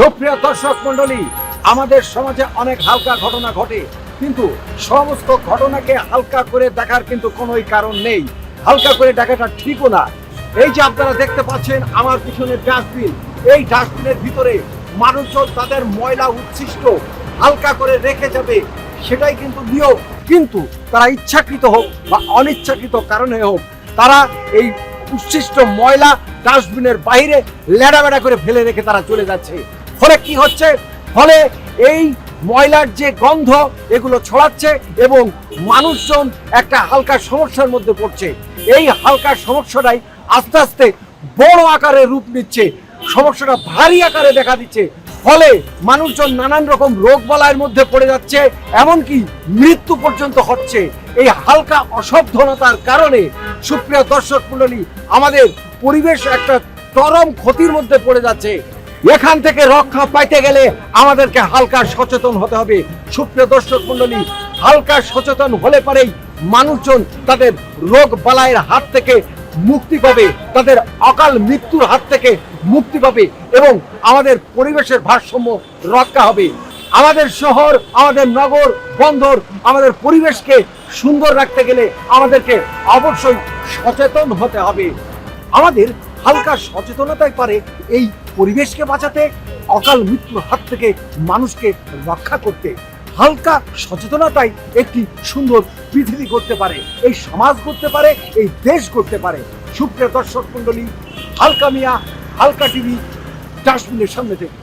সুপ্রিয় দর্শক মন্ডলী আমাদের সমাজে অনেক হালকা ঘটনা ঘটে, কিন্তু সমস্ত ঘটনাকে হালকা করে দেখার কিন্তু কোনোই কারণ নেই। হালকা করে দেখাটা ঠিকও না। এই যে আপনারা দেখতে পাচ্ছেন, আমার পিছনে ডাস্টবিন, এই ডাস্টবিনের ভিতরে মানুষজন তাদের ময়লা উচ্ছিষ্ট, হালকা করে রেখে যাবে, সেটাই কিন্তু নিয়ম। কিন্তু তারা ইচ্ছাকৃত হোক বা অনিচ্ছাকৃত কারণে হোক, তারা এই উচ্ছিষ্ট ময়লা ডাস্টবিনের বাইরে লেড়াবেড়া করে ফেলে রেখে তারা চলে যাচ্ছে। ফলে কি হচ্ছে? ফলে এই ময়লার যে গন্ধ, এগুলো ছড়াচ্ছে এবং মানুষজন একটা হালকা সমস্যার মধ্যে পড়ছে। এই হালকা সমস্যাটাই আস্তে আস্তে বড় আকারে রূপ নিচ্ছে। সমস্যাটা ভারী আকারে দেখা দিচ্ছে। ফলে মানুষজন নানান রকম রোগ বালাইয়ের মধ্যে পড়ে যাচ্ছে, এমনকি মৃত্যু পর্যন্ত হচ্ছে। এই হালকা অসাবধানতার কারণে সুপ্রিয় দর্শক মণ্ডলী, আমাদের পরিবেশ একটা চরম ক্ষতির মধ্যে পড়ে যাচ্ছে। এখান থেকে রক্ষা পাইতে গেলে আমাদেরকে হালকা সচেতন হতে হবে। সুপ্রিয় দর্শক মণ্ডলী, হালকা সচেতন হলে পারেই মানুষজন তাদের রোগ বালাইয়ের হাত থেকে মুক্তি পাবে, তাদের অকাল মৃত্যুর হাত থেকে মুক্তি পাবে এবং আমাদের পরিবেশের ভারসাম্য রক্ষা হবে। আমাদের শহর, আমাদের নগর, বন্দর, আমাদের পরিবেশকে সুন্দর রাখতে গেলে আমাদেরকে অবশ্যই সচেতন হতে হবে। আমাদের হালকা সচেতনতাই পারে এই পরিবেশকে বাঁচাতে, অকাল মৃত্যুর হাত থেকে মানুষকে রক্ষা করতে। হালকা সচেতনতাই একটি সুন্দর পৃথিবী করতে পারে, এই সমাজ করতে পারে, এই দেশ করতে পারে। সুপ্রিয় দর্শক মন্ডলী হালকা মিয়া, হালকা টিভি, ডাস্টবিনের সামনে থেকে